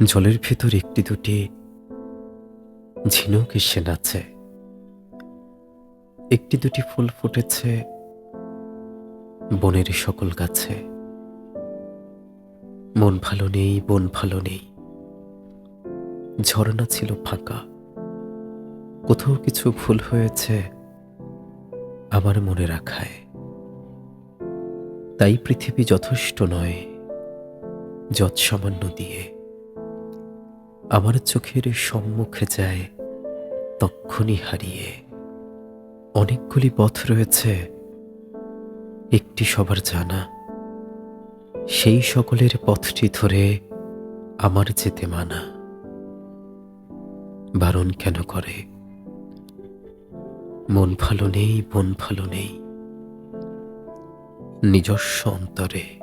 জলের ভেতর একটি দুটি ঝিনুক এসে নাচে। একটি দুটি ফুল ফুটেছে বনের সকল গাছে। মন ভালো নেই, বন ভালো নেই। ঝর্ণা ছিল ফাঁকা। কোথাও কিছু ভুল হয়েছে আমার মনে রাখায়। তাই পৃথিবী যথেষ্ট নয় যৎ সামান্য দিয়ে। আমার চোখের সম্মুখে যায় তক্ষণি হারিয়ে। অনেকগুলি পথ রয়েছে। একটি সবার জানা। সেই সকলের পথটি ধরে আমার যেতে মানা। বারণ কেন করে? মন ভালো নেই মন ভালো নেই। নিজস্ব অন্তরে